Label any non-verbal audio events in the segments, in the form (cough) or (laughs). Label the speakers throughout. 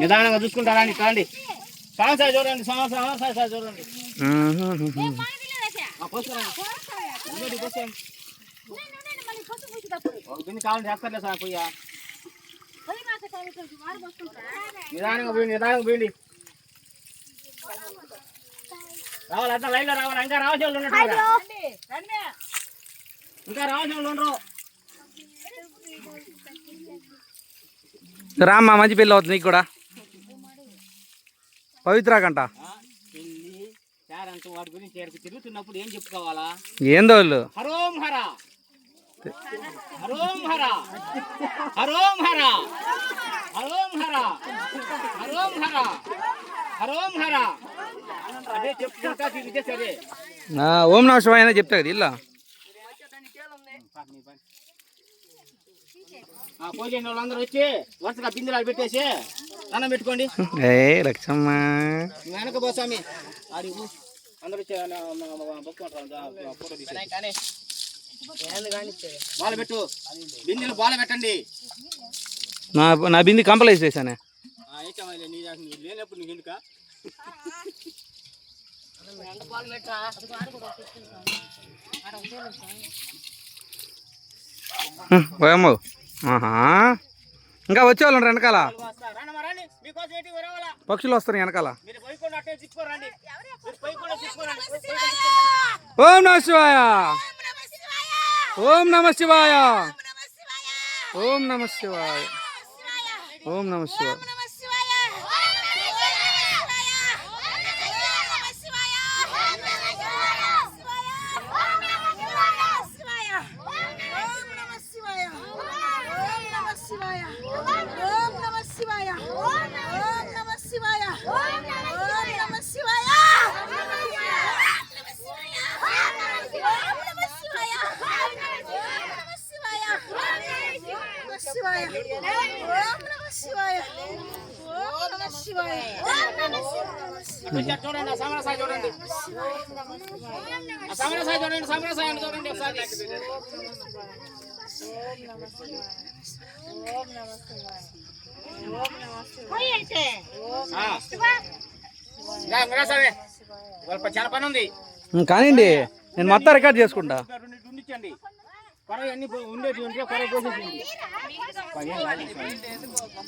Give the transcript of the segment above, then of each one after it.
Speaker 1: నిదానంగా చూసుకుంటారా అండి కాండి. సంవత్సరాలు చూడండి సంవత్సరం సంవత్సరాలు చూడండి. బిన్ని కావాలంటే చేస్తారులే సార్ పోయా నిదానంగా పోయింది నిదానంగా పోయింది రావాలి అంతా లైన్లో రావాలి. ఇంకా రావాల్సిన వాళ్ళు కదా. ఇంకా రావాల్సిన వాళ్ళు ఉండరు.
Speaker 2: రామ్మా మంచి పెళ్ళి అవుతుంది నీకు కూడా. పవిత్రాకంట
Speaker 1: ఆ, పెళ్ళి పేరెంట్ వాటి గురించి ఎక్కడికి తిరుగుతున్నప్పుడు ఏం చెప్పుకోవాలా
Speaker 2: ఏందో వాళ్ళు
Speaker 1: హరోం హర హరోం హర హరోం హర హరోం హర హరోం హర హరోం హర అదే చెప్పుకుంటా తిరిగితే సరే
Speaker 2: ఆ, ఓం నమ శివాయ అని చెప్తా కదా ఇల్లా
Speaker 1: వాళ్ళందరూ వచ్చి వరుసగా పెట్టేసి అన్నం పెట్టుకోండి.
Speaker 2: ఏ
Speaker 1: వెనక పోసామి ఆడి ఊ. అందరూ వచ్చి ఫోటో. బాల పెట్టు. బిందెలు బాల పెట్టండి.
Speaker 2: నా నా బింది కంపలేసి వేసానే
Speaker 1: ఆ, ఏకమైలే, నీ లేనప్పుడు నీకు ఎందుకా?
Speaker 2: ఓయమ్మో ఆహా. ఇంకా వచ్చేవాళ్ళు వెనకాల? పక్షులు వస్తారు వెనకాల. ఓం నమ శివాయ! ఓం నమ శివాయ! ఓం నమ శివాయ! ఓం నమ శివాయ!
Speaker 3: శివాయ ఓం నమ శివాయ ఓం నమ శివాయ ఓం నమ శివాయ
Speaker 1: చూడండి ఆ సమరసాయి చూడండి ఆ సమరసాయి చూడండి చూడండి ఒకసారి చాలా పని ఉంది
Speaker 2: కానివ్వండి నేను మొత్తం రికార్డ్ చేసుకుంటా.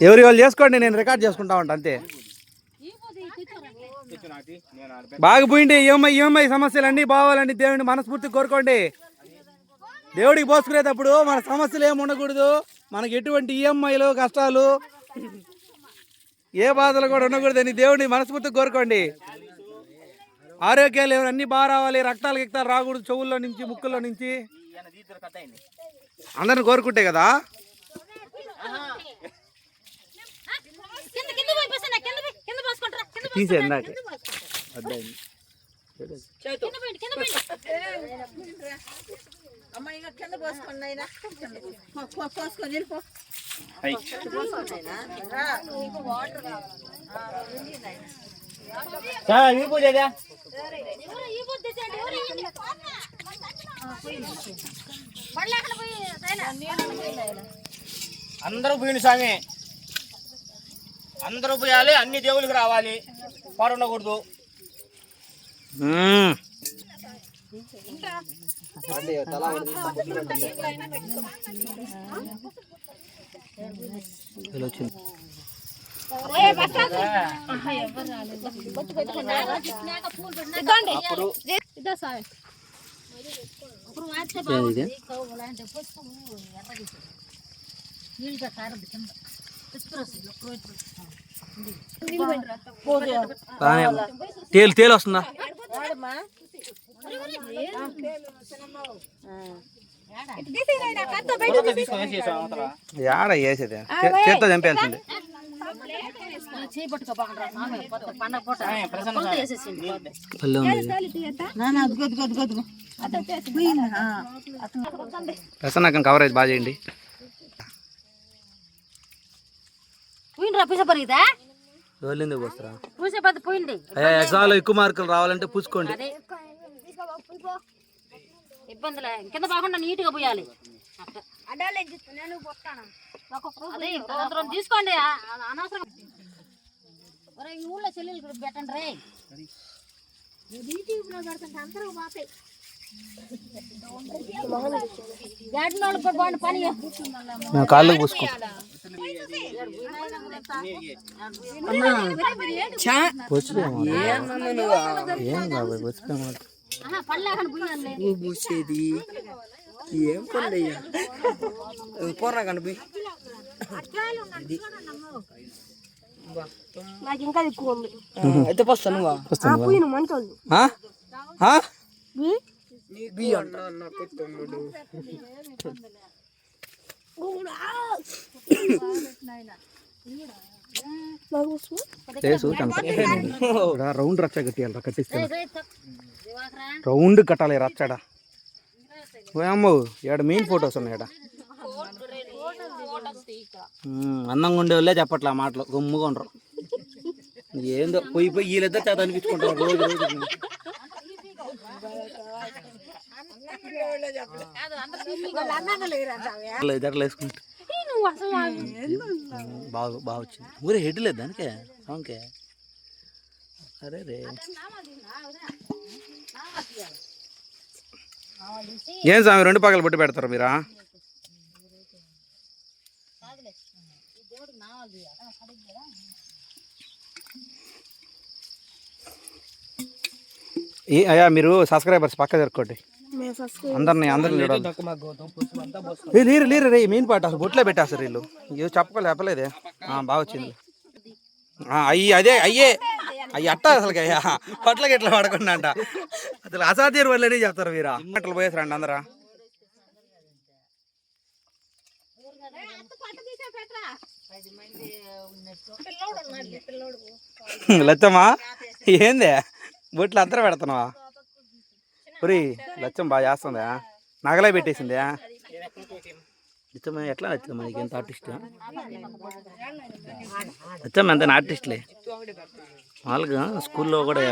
Speaker 2: ఎవరి వాళ్ళు చేసుకోండి నేను రికార్డ్ చేసుకుంటా ఉంటా అంతే. బాగా పోయింది ఈఎంఐ ఈఎంఐ సమస్యలు అన్నీ బావాలండి. దేవుడిని మనస్ఫూర్తి కోరుకోండి. దేవుడికి పోసుకునేటప్పుడు మన సమస్యలు ఏమి ఉండకూడదు. మనకి ఎటువంటి ఈఎంఐలు కష్టాలు ఏ బాధలు కూడా ఉండకూడదని దేవుడిని మనస్ఫూర్తి కోరుకోండి. ఆరోగ్యాలు ఏమైనా అన్నీ బాగా రావాలి. రక్తాలు గిక్తాలు రాకూడదు. చెవుల్లో నుంచి ముక్కుల్లో నుంచి. అందరిని కోరుకుంటే కింద?
Speaker 4: అక్కడ పోయి, నాయనా.
Speaker 1: అందరూ పోయింది స్వామి. అందరూ పోయాలి అన్ని దేవుళ్ళకి రావాలి. అప్పుడు
Speaker 4: ఇదో. నీళ్ళు పెట్టారు కింద
Speaker 2: తేలు తేలు వస్తుందా. యాడ వేసేది చేత్తో చంపేయాల్సింది.
Speaker 1: ప్రసన్న
Speaker 2: కవరేజ్ బాగా చేయండి.
Speaker 4: పోయిండ్రా పిస
Speaker 2: పోస్తారా
Speaker 4: పది పోయింది.
Speaker 2: ఎగ్జామ్లో ఎక్కువ మార్కులు రావాలంటే పూసుకోండి.
Speaker 4: అదే. ఇబ్బందిలే. కింద బాగుండా నీట్గా పోయాలి. అదే తీసుకోండి. అనవసరం. ఒరే ఈ ఊళ్ళో చెల్లెలు పెట్టండి రే. యూట్యూబ్లో పెడుతుంటే అందరూ బాపే
Speaker 2: మేము కాళ్ళకు పూసుకో. ఏం.
Speaker 5: పూసేది? ఏం పనులయ్యా? పోరా కనిపి అయితే పోస్తాను? నాకు తమ్ముడు.
Speaker 2: రౌండ్ రచ్చ కట్టియాలి కట్టిస్తే
Speaker 4: రేయ్, రేయ్, తక్. దివాకరా.
Speaker 2: రౌండ్ కట్టాలి రచ్చడ. అమ్మ ఇక్కడ మెయిన్ ఫొటోస్ ఉన్నాయి అందంగా ఉండే వాళ్ళే చెప్పట్లే ఆ మాటలు. గమ్ముగా ఉండరు. ఏందో పోయి పోయి వీళ్ళిద్దరు చేత అనిపించుకుంటారు. రోజు రోజు. ఇద్దరు వేసుకుంటా. బాగా బాగా వచ్చింది. ఊరే హెడ్ లేదు దానికే సాంగ్కే అరే రే. ఏం స్వామి రెండు పక్కలు బొట్టు పెడతారు మీరా? అయ్యా మీరు సబ్స్క్రైబర్స్ పక్క జరుపుకోండి. అందరిని అందరిని చూడాలి. లేరు లేరు రే మెయిన్ పార్ట్ అసలు బొట్లే పెట్టేస్తారు వీళ్ళు ఇది చెప్పలే చెప్పలేదే. ఆ, బాగా వచ్చింది. ఆ, అయ్యి అదే అయ్యే. అయ్యి అట్ట అసలు అయ్యా. పట్లకి ఎట్లా పడకుండా అంట అసలు అసాధ్యం వాళ్ళని చెప్తారు వీరా. అట్లా పోయేసారండి అందరా. లచ్చమ్మా ఏందే? బొట్లు అందరూ పెడుతున్నావా? పురి లచ్చం బాగా చేస్తుందా నగలే పెట్టేసిందే. లచ్చమ్మ ఎట్లా లచ్చమ్మ నీకు ఎంత ఆర్టిస్ట్ లచ్చమ్మ ఎంత ఆర్టిస్ట్లే మామూలుగా స్కూల్లో కూడా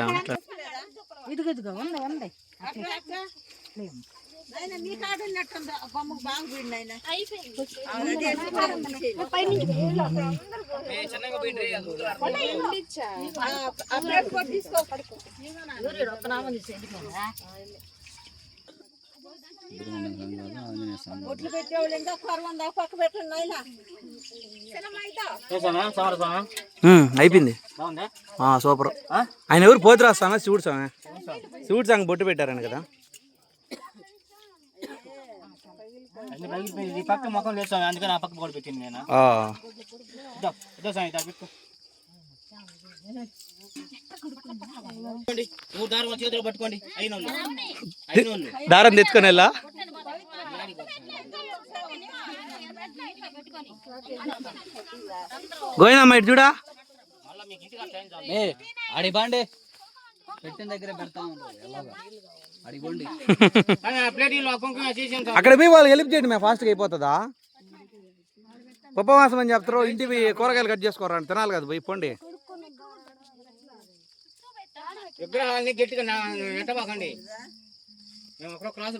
Speaker 3: పెట్టేవాళ్ళు ఇంకా పక్క పెట్టండి
Speaker 2: అయిపోయింది.
Speaker 1: బాగుందా?
Speaker 2: ఆ, సూపర్. ఆయన ఎవరు పోతు రాస్తానా శివుడు స్వామి శివుడు సాంగ్ బొట్టు పెట్టారని కదా
Speaker 1: అన్ని పగిలిపోయింది ఈ పక్క ముఖం లేదు స్వామి అందుకని ఆ పక్క కూడా పెట్టింది నేను.
Speaker 2: ఆ,
Speaker 1: ఇదో ఇదో స్వామి దాన్ని పెట్టుకో పట్టుకోండి. మూడు దారం
Speaker 2: తెచ్చుకొని వెళ్ళా? గోయినమ్మ ఇటు చూడా?
Speaker 5: ఆడి బాండే. పెట్టిన దగ్గర పెడతా ఎలాగా?
Speaker 2: అక్కడ పోయి వాళ్ళు హెల్ప్ చేయండి మేము ఫాస్ట్గా అయిపోతుందా? ఉపవాసం అని చెప్తారు ఇంటి పోయి కూరగాయలు కట్ చేసుకోరా తినాలి కదా పోయి పోండి.
Speaker 1: విగ్రహాలని గట్టిగా నెట్టబాకండి. మేము క్లాస్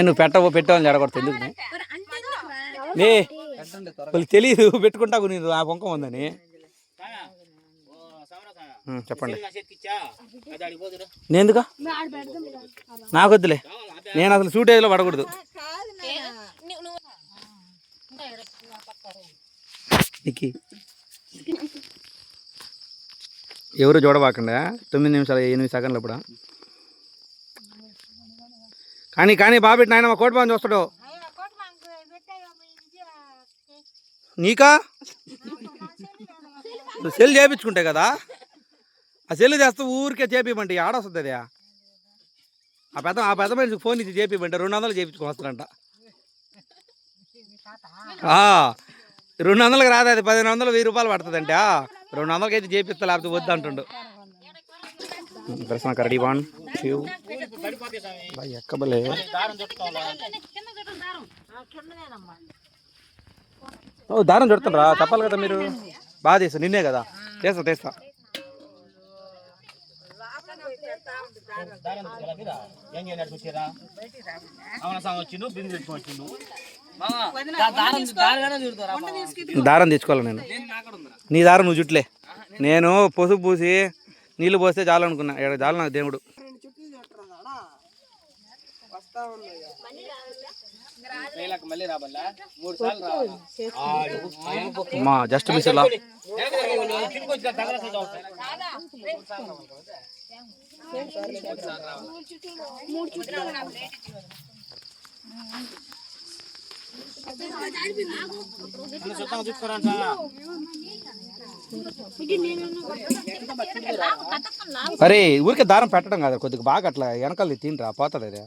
Speaker 2: నువ్వు పెట్టవు పెట్టావని ఎందుకు వాళ్ళకి తెలియదు పెట్టుకుంటా నీకు ఆ పొంకం ఉందని
Speaker 1: సాయా, ఓ సమరా సాయా.
Speaker 2: ఉం, చెప్పండి.
Speaker 1: నా చేతికి ఇచ్చా? అది అడిగి పోదురు.
Speaker 2: నేను ఎందుకు? నాకు వద్దులే నేను అసలు షూట్ ఏజ్లో పడకూడదు. ఎవరు చూడబాకండి తొమ్మిది నిమిషాలు ఎనిమిది సెకండ్లు ఇప్పుడు? కానీ కానీ బాబెట్టి నాయన మా కోటి బాగా చూస్తాడు. నీకా? నువ్వు సెల్ చేయించుకుంటే కదా? ఆ సెల్ చేస్తే ఊరికే చేపిమంటే ఆడొస్తుంది అది. ఆ పెద్ద ఆ పెద్ద మనిషికి ఫోన్ ఇచ్చి చేపిమంటే రెండు వందలు ఆ, రెండు వందలకు రాదు అది? పదిహేను వందలు వెయ్యి రూపాయలు పడుతుందంట. రెండు వందలకి అయితే చేపిస్తా లేకపోతే వద్దు అంటుండు. ప్రశ్న రెడీ వన్ టూ.
Speaker 1: పడిపోతే స్వామి
Speaker 2: ఎక్కబలే
Speaker 1: దారం
Speaker 2: చుడతారా చెప్పాలి కదా మీరు. బాగా చేస్తా నిన్నే కదా. చేస్తా చేస్తా.
Speaker 1: దారం చుట్టుకోవాలి ఏం అవునా సాంగ్ వచ్చిండు బిందు పెట్టుకొని వచ్చిండు
Speaker 5: దారం
Speaker 2: తెచ్చుకోవాలి నేను? నీ దారం నువ్వు చుట్లే నేను పసుపు పూసి నీళ్ళు పోస్తే చాలు అనుకున్నా ఇక్కడ చాలు నాకు దేవుడు. మా జస్ట్ మిస్ ఇలా అరే ఊరికే దారం పెట్టడం కాదు కొద్దిగా బాగా అట్లా వెనకాల తినరా పోతుంది అదే.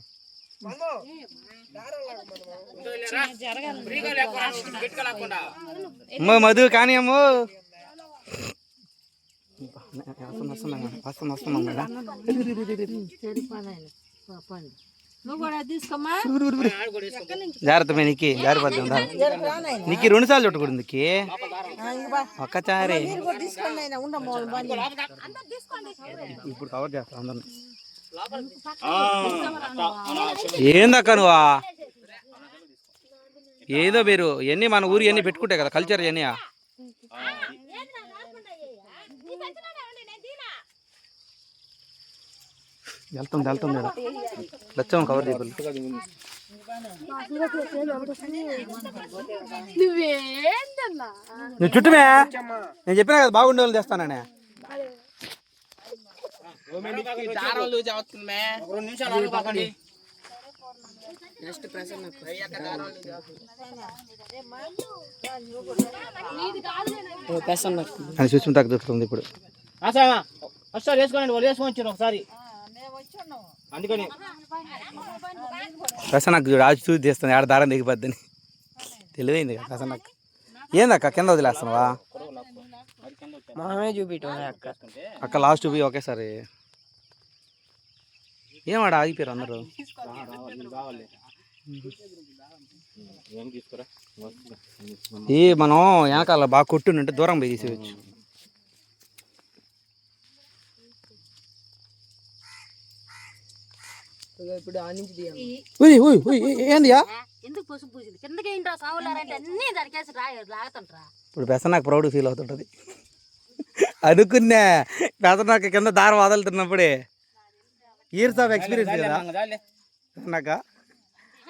Speaker 2: మధు కానీ అమ్మో జాగ్రత్త నీకి జారిపోతుంది నీకు రెండు సార్లు చుట్టకూడదు నీకు ఒక్కచారి ఇప్పుడు కవర్ చేస్తా అందరిని ఏందక్క నువ్వా? ఏదో మీరు ఎన్ని మన ఊరు ఎన్ని పెట్టుకుంటాయి కదా కల్చర్ ఎన్ని వెళ్తుంది వెళ్తుంది మేడం. వచ్చాము కవర్ చేయబోలు నువ్వు చుట్టుమే? నేను చెప్పినా కదా బాగుండే వాళ్ళు తెస్తాననే సుష్మితకు దొరుకుతుంది ఇప్పుడు.
Speaker 1: ఒకసారి వేసుకోండి వాళ్ళు వేసుకొని వచ్చారు ఒకసారి. అందుకని
Speaker 2: చూడు ఆచి చూసి తీస్తుంది ఆడ దారం దిగిపోద్దని. తెలివైంది కదా ప్రసన్నకు. ఏందక్క కింద వదిలేస్తున్నావా?
Speaker 5: చూపిటం అక్క.
Speaker 2: అక్క లాస్ట్ పోయి ఒకేసారి. ఏమాడ ఆగిపోయారు అందరూ?
Speaker 1: తీసుకురా?
Speaker 2: ఈ మనం వెనకాల బాగా కొట్టుంటే దూరం పోయి తీసేయచ్చు.
Speaker 5: ఇప్పుడు ఆ నుంచి తీయం
Speaker 2: ఉయ్ ఉయ్ ఉయ్ ఏందియా
Speaker 4: ఎందుకు పసుపు పూసింది? కిందకి ఏంట్రా సావులారంటే అన్ని దరికేసి రా లాగుతుంట్రా
Speaker 2: ఇప్పుడు పెసన్నకు ప్రౌడ్ ఫీల్ అవుతుంటది. అనుకున్నా పెసన్నకు కింద దారం వదులుతున్నప్పుడే ఇయర్స్ ఆఫ్ ఎక్స్పీరియన్స్ కదా పెసన్నక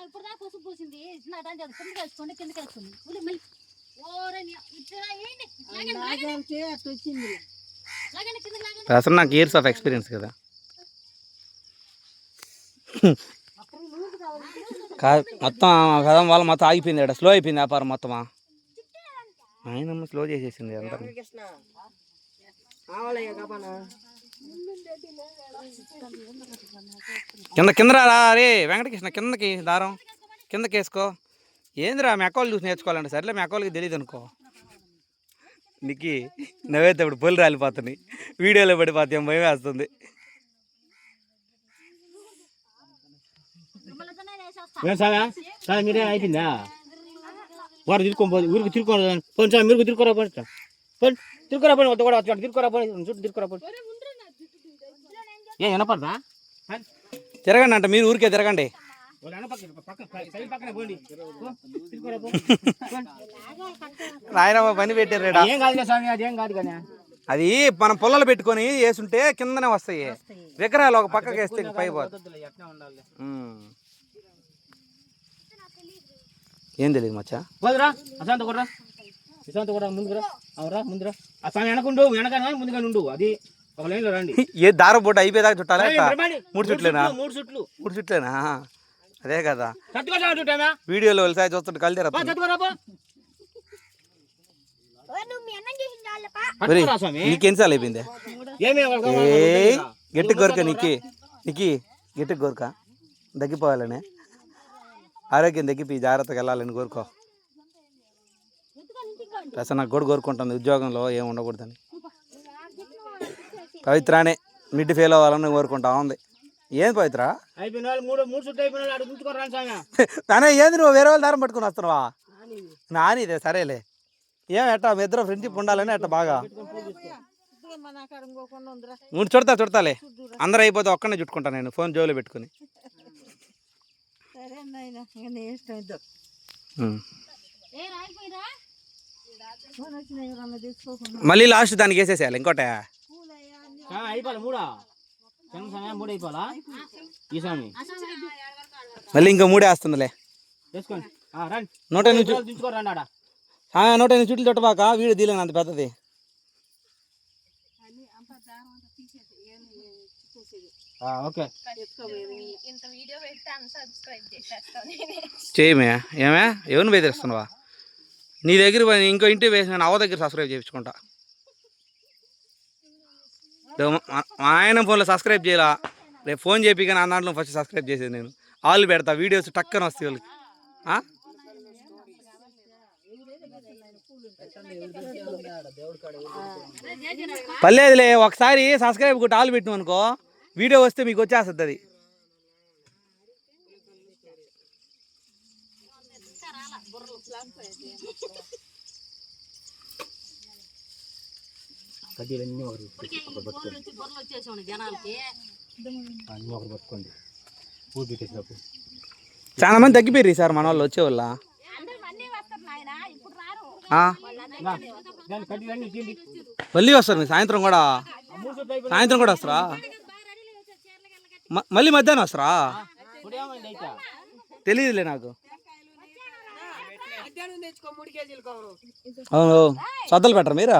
Speaker 4: ఇప్పుడు దా పసుపు పూసింది. నా దాంట్లో అది కిందకి వేసుకోండి కిందకి వేసుకోండి మళ్ళీ మళ్ళీ ఓరని ఇట్లా ఏంటి? లాగండి
Speaker 3: నాకంటే అట్లా వచ్చింది.
Speaker 4: లాగండి కిందకి లాగండి.
Speaker 2: పెసన్నకు ఇయర్స్ ఆఫ్ ఎక్స్పీరియన్స్ కదా? కాదు మొత్తం కదం వల్ల మొత్తం ఆగిపోయింది ఇక్కడ స్లో అయిపోయింది వ్యాపారం మొత్తమా? ఆయనమ్మ స్లో చేసేసింది అందరిని కింద కింద రా రే వెంకటకృష్ణ కిందకి దారం. కిందకి వేసుకో. ఏందిరా మీ అక్కలు చూసి నేర్చుకోవాలంటే? సర్లే మీ అక్కలకి తెలియదు అనుకో. నీకు నవ్వైతే ఇప్పుడు పొలి రాలిపోతున్నాయి. వీడియోలో పడిపోతాయి భయం వేస్తుంది
Speaker 4: మిమ్మల్ని వేసేస్తా
Speaker 1: ఏం సాగా మీరే అయిపోయిందా వాడు తిరుక్కొని పోదు ఊరికి తిరుక్కోని పోనీ సార్ మీరు తిరుక్కోరా పోనీ పోనీ తిరుక్కోరా పోనీ వద్ద కూడా వచ్చాడు తిరుక్కోరా పోనీ చుట్టూ తిరుక్కోరా పోనీ ఏ వినపడదా
Speaker 2: తిరగండి అంట మీరు ఊరికే తిరగండి
Speaker 1: తిరుక్కోరా.
Speaker 2: నాయనమ్మ పని పెట్టారు.
Speaker 1: ఏం స్వామి అది కాదు కానీ
Speaker 2: అది మనం పొల్లలు పెట్టుకొని వేసుంటే కిందనే వస్తాయి. విగ్రహాలు ఒక పక్కకి వేస్తే ఇంక పై పోతుంది
Speaker 1: ఎట్లా ఉండాలి.
Speaker 2: ఉమ్. ఏం తెలియదు మచ్చా?
Speaker 1: పోదురా అశాంత కూడా అశాంత కూడా ముందుకురా అవురా ముందురా ఆ స్వామి వెనకుండు వెనక ముందుగా ఉండు అది ఒక లైన్లో రండి. (laughs)
Speaker 2: ఏ దారం బొట్టు అయిపోయేదాకా చుట్టాలా. మూడు చుట్లేనా?
Speaker 1: చుట్లు, మూడు చుట్లు.
Speaker 2: మూడు చుట్లేనా? అదే కదా. వీడియోలో వెళ్ళి చూస్తుంటే కలిదేరా నీకు ఎన్నిసార్లు అయిపోయింది? ఏ గట్టి కోరిక నీకి. నీకి గట్టి కోరిక దగ్గిపోవాలని. ఆరోగ్యం తగ్గిపోయి జాగ్రత్తగా వెళ్ళాలని కోరుకో. అసలు నాకు కూడా కోరుకుంటుంది ఉద్యోగంలో ఏం ఉండకూడదని. పవిత్రానే మిడ్ ఫెయిల్ అవ్వాలని కోరుకుంటా ఉంది. ఏం పవిత్ర? కానీ ఏంది నువ్వు వేరే వాళ్ళ దారం పట్టుకుని వస్తున్నావా? నానిదే సరేలే. ఏం ఎట్టా మీ ఇద్దరు ఫ్రెండ్షిప్ ఉండాలని అట్ట బాగా? చుడతా చుడతాలే. అందరూ అయిపోతే ఒక్కనే చుట్టుకుంటా నేను ఫోన్ జోలో పెట్టుకుని
Speaker 3: సరే నాయన ఇంకా నీ ఇష్టం ఇద్దాం
Speaker 2: ఉమ్.
Speaker 4: ఏ రాయిపోయిరా
Speaker 3: ఫోన్ వచ్చిన ఎవరన్నా తీసుకోకుండా
Speaker 2: మళ్ళీ లాస్ట్ దానికి వేసేసేయాలి ఇంకోట?
Speaker 1: స్వామి అయిపోలే మూడా? చిన్న సమయం మూడు అయిపోలా ఈ స్వామి
Speaker 2: మళ్ళీ ఇంకో మూడే వస్తుందిలే. నూట ఎనిమిది నూట ఎనిమిది చుట్లు చుట్టబాక వీడు తీలేను అంత పెద్దది.
Speaker 1: ఓకే.
Speaker 3: ఇంత వీడియో పెడితే అన్సబ్స్క్రైబ్ చేసేస్తాను
Speaker 2: చేయమే. ఏమే? ఎవరిని బెదిరిస్తున్నావా? నీ దగ్గర పోయి ఇంకో ఇంటి వేసి నేను అవ్వ దగ్గర సబ్స్క్రైబ్ చేయించుకుంటా. ఇదో మా మా ఆయన ఫోన్లో సబ్స్క్రైబ్ చేయాలా. రేపు ఫోన్ చెప్పి కానీ ఆ దాంట్లో ఫస్ట్ సబ్స్క్రైబ్ చేసేది నేను. ఆల్ పెడతా వీడియోస్ టక్కన వస్తాయి వాళ్ళకి. ఆ? పర్లేదులే ఒకసారి సబ్స్క్రైబ్ కొట్టి ఆల్ పెట్టినాం అనుకో. వీడియో వస్తే మీకు వచ్చేస్తుంది అది.
Speaker 1: కడ్డీలన్నీ ఒకరు అన్నీ ఒకరు పట్టుకోండి. పూజ పెట్టేసినప్పుడు.
Speaker 2: చాలా మంది తగ్గిపోయారు సార్ మన వాళ్ళు వచ్చేవాళ్ళ
Speaker 4: అందరూ మళ్ళీ వస్తారు
Speaker 2: మీరు సాయంత్రం కూడా. సాయంత్రం కూడా వస్తారా? మళ్ళీ మధ్యాహ్నం వస్తారా? తెలియదులే నాకు. అవును. సద్దలు పెట్టరు మీరు?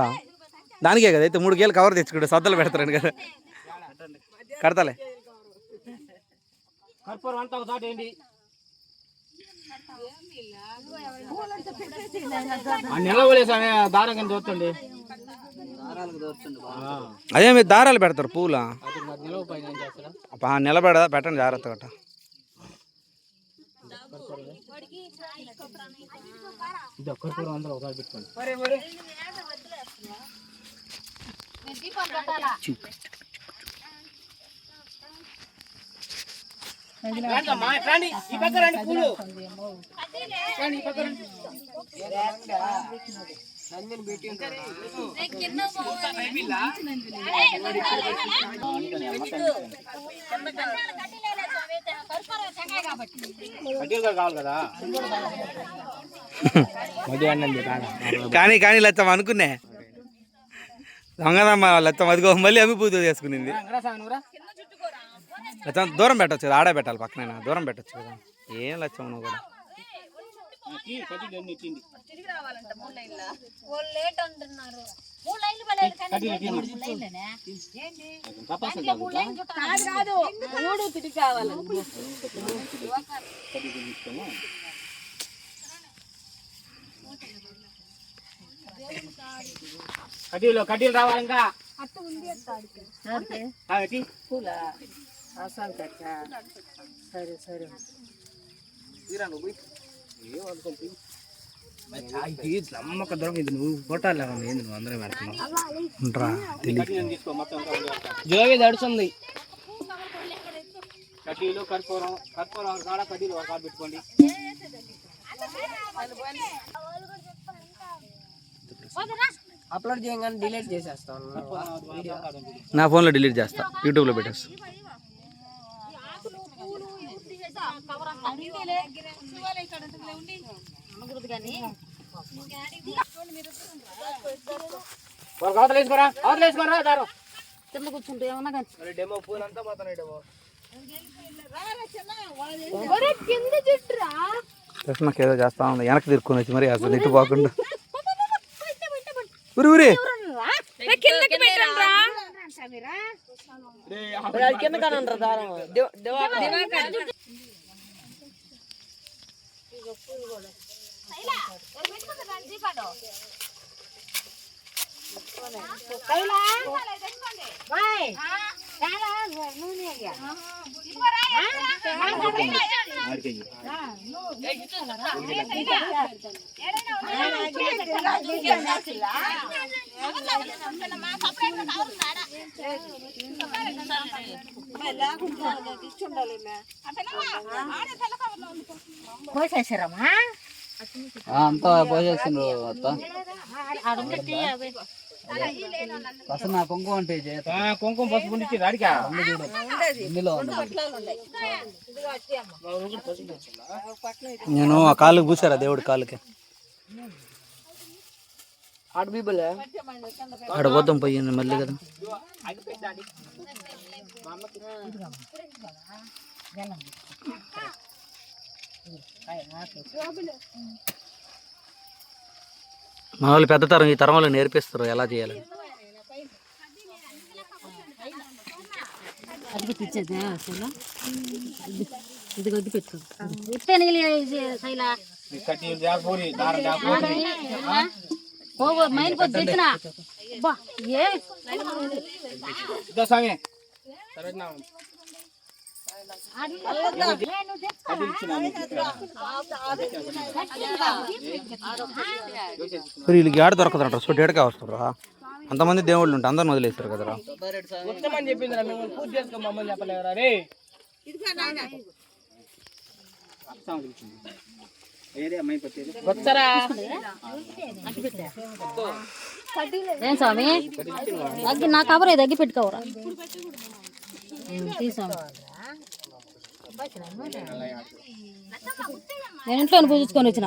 Speaker 2: దానికే కదా అయితే మూడు కేలు కవర్ తెచ్చుకుంటే సద్దలు పెడతారని కదా. కడతాలే.
Speaker 1: కర్పూరం అంతా ఒక దారం కింద చూస్తుంది
Speaker 2: అదే మీరు దారాలు పెడతారు పూల. నిలబెడ పెట్టండి జాగ్రత్త గట్ట
Speaker 1: కర్పూరం అందరూ ఒకసారి పెట్టుకోండి
Speaker 4: నేను దీపం పెట్టాలా
Speaker 1: రండి అమ్మా, రండి ఈ పక్క రండి పూలు రండి ఈ పక్క రండి కడ్డీలు కూడా కావాలి కదా మధ్య అన్నండి కాదా
Speaker 2: కానీ కానీ లచ్చం అనుకునే. దొంగదమ్మ లచ్చం అదిగో మళ్ళీ అమ్మి పూజ చేసుకునింది. లచ్చం దూరం పెట్టచ్చు కదా ఆడే పెట్టాలి పక్కన దూరం పెట్టచ్చు కదా. ఏం లచ్చం నువ్వు కూడా?
Speaker 1: కడ్డీలు ఇచ్చింది
Speaker 4: వాళ్ళు లేట్ అంటున్నారు మూడు లైన్లు పడలేదు కానీ మూడు లైన్లేనే ఏంటి దాంట్లో మూడు లైన్లు చుట్టాలి
Speaker 3: కాదు మూడు తిరిగి కావాలి
Speaker 1: కడ్డీలు కడ్డీలు రావాలి ఇంకా ఆ, ఎట్టి.
Speaker 3: పూల అసాలు కట్ట సరే సరే
Speaker 1: నమ్మక దొరకింది నువ్వు కొట్టాలి ఏంది నువ్వు అందరం పెడుతున్నావు జోగి దడుస్తుంది కడ్డీలు కర్పూరం కర్పూరం కాడ కడ్డీలు ఒక కాడ పెట్టుకోండి.
Speaker 3: అప్లోడ్ చేయగానే డిలీట్ చేసేస్తాను
Speaker 2: నా ఫోన్లో డిలీట్ చేస్తా. యూట్యూబ్లో పెట్టేస్తా.
Speaker 1: అవతల వేసుకోరా? అవతల వేసుకోరా? దారం.
Speaker 4: కింద కూర్చుంటే ఏమన్నా కానీ.
Speaker 1: డెమో పూలు అంతా పోతున్నాయి డెమో.
Speaker 4: కింద చుట్టురా.
Speaker 2: కృష్ణకి ఏదో చేస్తా ఉంది. వెనక్కి తిరుక్కొని వచ్చి మరి అసలు ఇటు పోకుండా ఉరి ఉరి.
Speaker 3: కింద కానంటారు దారం
Speaker 4: కోసేసారమ్మా
Speaker 5: అంతా పోసేసిండ్రు అత్త అసలు నా కుంకుమ అంటే చేత
Speaker 1: ఆ, కుంకుమ పసుపు ఉండి. రాడికా
Speaker 5: ఇందులో ఉంది.
Speaker 2: నేను ఆ కాళ్ళకి పూసారా దేవుడి కాళ్ళకి ఆడ పోతాం పోయింది మళ్ళీ కదా. మా వాళ్ళు పెద్ద తరం ఈ తరం వాళ్ళకి నేర్పిస్తారు. ఎలా చేయాలి?
Speaker 4: ఇట్టే నీళ్ళు శైలా
Speaker 1: కట్టి జాగపూరి దారం జాగపూరి
Speaker 4: ఓ మైన్ పొద్దు తెచ్చిన. బా ఏ?
Speaker 2: మరి వీళ్ళకి ఏడ దొరకదంట సో డేటగా వస్తారు అంతమంది దేవుళ్ళు ఉంటారు అందరిని వదిలేస్తారు కదరా?
Speaker 1: ఉత్తమని చెప్పిందిరా మేము పూజ చేసుకోమని చెప్పలేరా రే
Speaker 4: ఏం స్వామి? అగ్గి నా కబరే దగ్గర పెట్టుకోవరా. తీసాము నేను ఇంట్లో పూజించుకొని వచ్చిన.